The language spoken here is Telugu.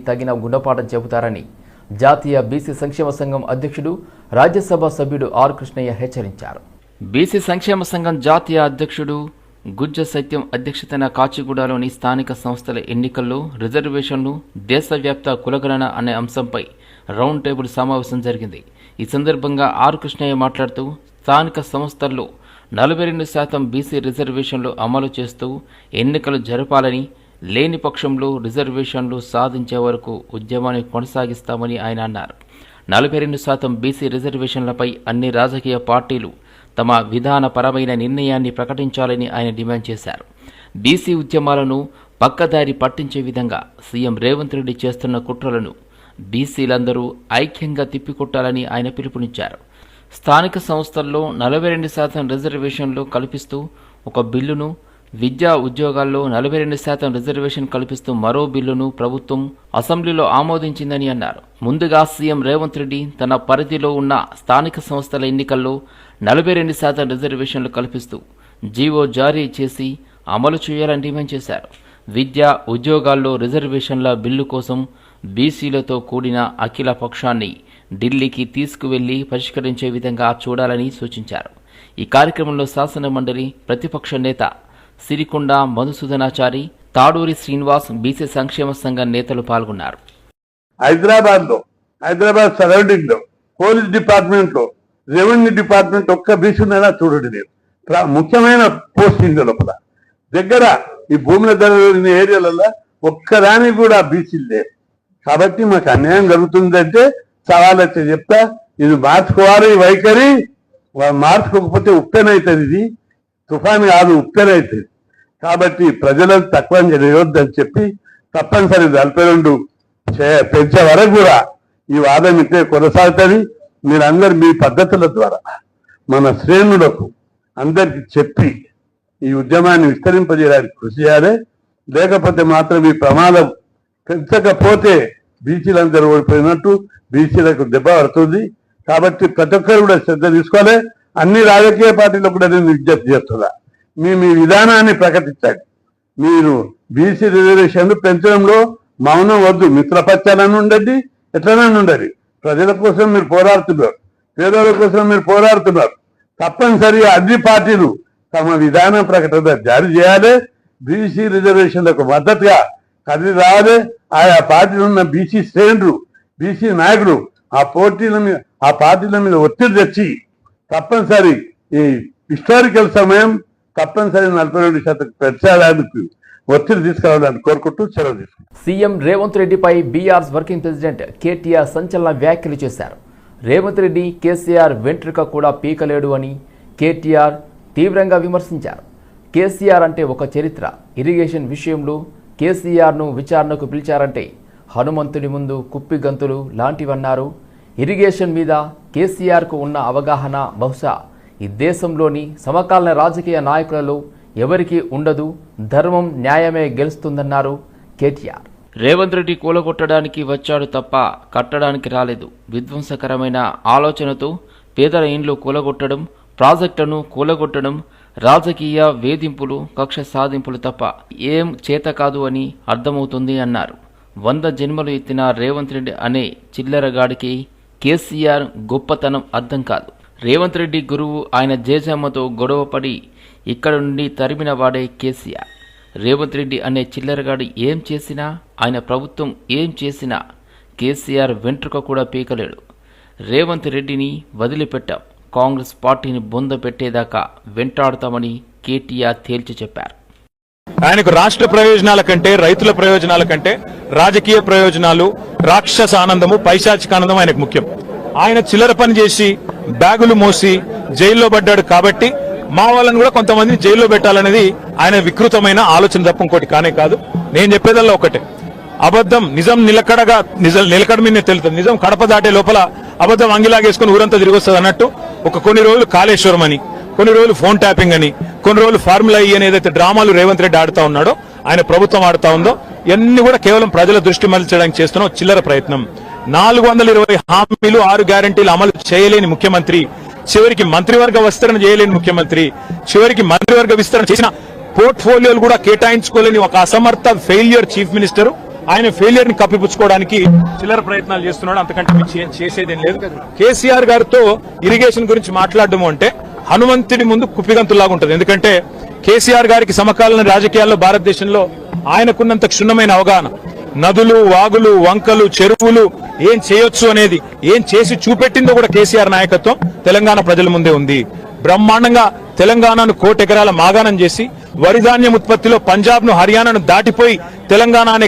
తగిన గుణపాఠం చెబుతారని జాతీయ బీసీ సంక్షేమ సంఘం అధ్యక్షుడు రాజ్యసభ సభ్యుడు ఆర్ కృష్ణయ్య హెచ్చరించారు. బీసీ సంక్షేమ సంఘం జాతీయ అధ్యక్షుడు గుజ్జ సత్యం అధ్యక్షతన కాచిగూడలోని స్థానిక సంస్థల ఎన్నికల్లో రిజర్వేషన్లు దేశవ్యాప్త కులగణన అనే అంశంపై రౌండ్ టేబుల్ సమావేశం జరిగింది. ఈ సందర్భంగా ఆర్ కృష్ణయ్య మాట్లాడుతూ స్థానిక సంస్థల్లో నలభై రెండు శాతం బీసీ రిజర్వేషన్లు అమలు చేస్తూ ఎన్నికలు జరపాలని లేని పక్షంలో రిజర్వేషన్లు సాధించే వరకు ఉద్యమాన్ని కొనసాగిస్తామని ఆయన అన్నారు. నలభై రెండు శాతం బీసీ రిజర్వేషన్లపై అన్ని రాజకీయ పార్టీలు తమ విధానపరమైన నిర్ణయాన్ని ప్రకటించాలని ఆయన డిమాండ్ చేశారు. బీసీ ఉద్యమాలను పక్కదారి పట్టించే విధంగా సీఎం రేవంత్ రెడ్డి చేస్తున్న కుట్రలను బీసీలందరూ ఐక్యంగా తిప్పికొట్టాలని ఆయన పిలుపునిచ్చారు. స్థానిక సంస్థల్లో నలభై రెండు శాతం రిజర్వేషన్లు కల్పిస్తూ ఒక బిల్లును విద్యా ఉద్యోగాల్లో నలభై రెండు శాతం రిజర్వేషన్ కల్పిస్తూ మరో బిల్లును ప్రభుత్వం అసెంబ్లీలో ఆమోదించిందని అన్నారు. ముందుగా సీఎం రేవంత్ రెడ్డి తన పరిధిలో ఉన్న స్థానిక సంస్థల ఎన్నికల్లో నలభై రెండు శాతం రిజర్వేషన్లు కల్పిస్తూ జీవో జారీ చేసి అమలు చేయాలని డిమాండ్ చేశారు. విద్యా ఉద్యోగాల్లో రిజర్వేషన్ల బిల్లు కోసం బీసీలతో కూడిన అఖిల పక్షాన్ని ఢిల్లీకి తీసుకువెళ్ళి పరిష్కరించే విధంగా చూడాలని సూచించారు. ఈ కార్యక్రమంలో శాసన మండలి ప్రతిపక్ష నేత సిరికొండ మధుసూదనాచారి తాడూరి శ్రీనివాస్ బీసీ సంక్షేమ సంఘం నేతలు పాల్గొన్నారు. హైదరాబాద్లో హైదరాబాద్ సరౌండింగ్లో పోలీస్ డిపార్ట్మెంట్లో రెవెన్యూ డిపార్ట్మెంట్ ఒక్క బీసునైనా చూడండి నేను ప్ర- ముఖ్యమైన పోస్టింగ్ లోపల. దగ్గర ఈ భూముల ధరల ఏరియాలలో ఒక్కదానికి కూడా బీసీలు లేవు కాబట్టి మాకు అన్యాయం జరుగుతుందంటే సవాల్ అయితే చెప్తా ఇది మార్చుకోవాలి వైఖరి మార్చుకోకపోతే ఉప్పెనవుతుంది ఇది. తుఫాన్ కాదు ఉప్పెనవుతుంది కాబట్టి ప్రజలకు తక్కువ చేయొద్దని చెప్పి తప్పనిసరి నలభై రెండు చే- పెంచే వరకు కూడా ఈ వాదం ఇంతే కొనసాగుతుంది. మీరందరు మీ పద్ధతుల ద్వారా మన శ్రేణులకు అందరికి చెప్పి ఈ ఉద్యమాన్ని విస్తరింపజేయడానికి కృషి చేయాలి. లేకపోతే మాత్రం ఈ ప్రమాదం పెంచకపోతే బీసీలందరూ ఓడిపోయినట్టు బీసీలకు దెబ్బ పడుతుంది. కాబట్టి ప్రతి ఒక్కరు కూడా శ్రద్ధ తీసుకోవాలి. అన్ని రాజకీయ పార్టీలకు కూడా నేను విజ్ఞప్తి చేస్తున్నా. మీ మీ విధానాన్ని ప్రకటించండి మీరు బీసీ రిజర్వేషన్లు పెంచడంలో మౌనం వద్దు. మిత్రపక్షాలను ఉండండి ఎట్లనని ఉండండి. ప్రజల కోసం మీరు పోరాడుతున్నారు. పేదల కోసం మీరు పోరాడుతున్నారు. తప్పనిసరిగా అన్ని పార్టీలు తమ విధాన ప్రకటన జారీ చేయాలి. బీసీ రిజర్వేషన్లకు మద్దతుగా కదిలి రావాలి. ఆయా పార్టీలు ఉన్న బీసీ శ్రేణులు బీసీ నాయకులు ఆ పోటీల మీద ఆ పార్టీల మీద ఒత్తిడి తెచ్చి తప్పనిసరి ఈ హిస్టారికల్ సమయం తప్పనిసరి నలభై రెండు శాతం పెంచడానికి ఒత్తిడి తీసుకురావాలని కోరుకుంటూ సెలవు తీసుకుంటాను సీఎం రేవంత్ రెడ్డిపై బీఆర్స్ వర్కింగ్ ప్రెసిడెంట్ కేటీఆర్ సంచలన వ్యాఖ్యలు చేశారు. రేవంత్ రెడ్డి కేసీఆర్ వెంట్రుక కూడా పీకలేడు అని కేటీఆర్ తీవ్రంగా విమర్శించారు. కేసీఆర్ అంటే ఒక చరిత్ర. ఇరిగేషన్ విషయంలో కేసీఆర్ను విచారణకు పిలిచారంటే హనుమంతుడి ముందు కుప్పి గంతులు లాంటివన్నారు. ఇరిగేషన్ మీద కేసీఆర్కు ఉన్న అవగాహన బహుశా ఈ దేశంలోని సమకాలీన రాజకీయ నాయకులలో ఎవరికీ ఉండదు ధర్మం న్యాయమే గెలుస్తుందన్నారు కేటీఆర్. రేవంత్ రెడ్డి కూలగొట్టడానికి వచ్చాడు తప్ప కట్టడానికి రాలేదు. విధ్వంసకరమైన ఆలోచనతో పేదల ఇండ్లు కూలగొట్టడం ప్రాజెక్టులను కూలగొట్టడం రాజకీయ వేధింపులు కక్ష సాధింపులు తప్ప ఏం చేత కాదు అని అర్థమవుతుంది అన్నారు. వంద జన్మలు ఎత్తిన రేవంత్ రెడ్డి అనే చిల్లరగాడికి కేసీఆర్ గొప్పతనం అర్థం కాదు. రేవంత్ రెడ్డి గురువు ఆయన జేజమ్మతో గొడవపడి ఇక్కడ నుండి తరిమిన వాడే కేసీఆర్. రేవంత్ రెడ్డి అనే చిల్లరగాడు ఏం చేసినా ఆయన ప్రభుత్వం ఏం చేసినా కేసీఆర్ వెంట్రుక కూడా పీకలేడు. రేవంత్ రెడ్డిని వదిలిపెట్టాం. కాంగ్రెస్ పార్టీని బొంద పెట్టేదాకా వెంటాడతామని కేటీఆర్ తేల్చి చెప్పారు. ఆయనకు రాష్ట్ర ప్రయోజనాల కంటే రైతుల ప్రయోజనాల కంటే రాజకీయ ప్రయోజనాలు రాక్షస ఆనందము పైశాచిక ఆనందం ఆయనకు ముఖ్యం. ఆయన చిల్లర పని చేసి బ్యాగులు మోసి జైల్లో పడ్డాడు కాబట్టి మా వాళ్ళని కూడా కొంతమందిని జైల్లో పెట్టాలనేది ఆయన వికృతమైన ఆలోచన తప్ప ఇంకోటి కానే కాదు. నేను చెప్పేదల్లా ఒకటే. అబద్ధం నిజం నిలకడగా నిజం నిలకడ మీద తెలుస్తుంది నిజం కడప దాటే లోపల అబద్ధం అంగిలాగేసుకుని ఊరంతా తిరిగి వస్తుంది అన్నట్టు ఒక కొన్ని రోజులు కాళేశ్వరం అని కొన్ని రోజులు ఫోన్ ట్యాపింగ్ అని కొన్ని రోజులు ఫార్ములా ఈ అని ఏదైతే డ్రామాలు రేవంత్ రెడ్డి ఆడుతా ఉన్నాడో ఆయన ప్రభుత్వం ఆడుతా ఉందో ఇవన్నీ కూడా కేవలం ప్రజల దృష్టి మరల్చడానికి చేస్తున్న చిల్లర ప్రయత్నం. నాలుగు వందల ఇరవై హామీలు ఆరు గ్యారంటీలు అమలు చేయలేని ముఖ్యమంత్రి. చివరికి మంత్రివర్గ విస్తరణ చేయలేని ముఖ్యమంత్రి. చివరికి మంత్రివర్గ విస్తరణ చేసిన పోర్ట్ఫోలియోలు కూడా కేటాయించుకోలేని ఒక అసమర్థ ఫెయిల్యూర్ చీఫ్ మినిస్టర్. ఆయన ఫెయిలియర్ని కప్పిపుచ్చుకోవడానికి చిల్లర ప్రయత్నాలు చేస్తున్నాడు. అంతకంటే మించి చేసేదేం లేదు. కేసీఆర్ గారితో ఇరిగేషన్ గురించి మాట్లాడడం అంటే హనుమంతుడి ముందు కుప్పిగంతులాగా ఉంటుంది. ఎందుకంటే కేసీఆర్ గారికి సమకాలీన రాజకీయాల్లో భారతదేశంలో ఆయనకున్నంత క్షుణ్ణమైన అవగాహన నదులు వాగులు వంకలు చెరువులు ఏం చేయొచ్చు అనేది ఏం చేసి చూపెట్టిందో కూడా కేసీఆర్ నాయకత్వం తెలంగాణ ప్రజల ముందే ఉంది. బ్రహ్మాండంగా తెలంగాణను కోటెకరాల మాగాణం చేసి వరిధాన్యం ఉత్పత్తిలో పంజాబ్ను హర్యానాను దాటిపోయి తెలంగాణ అనే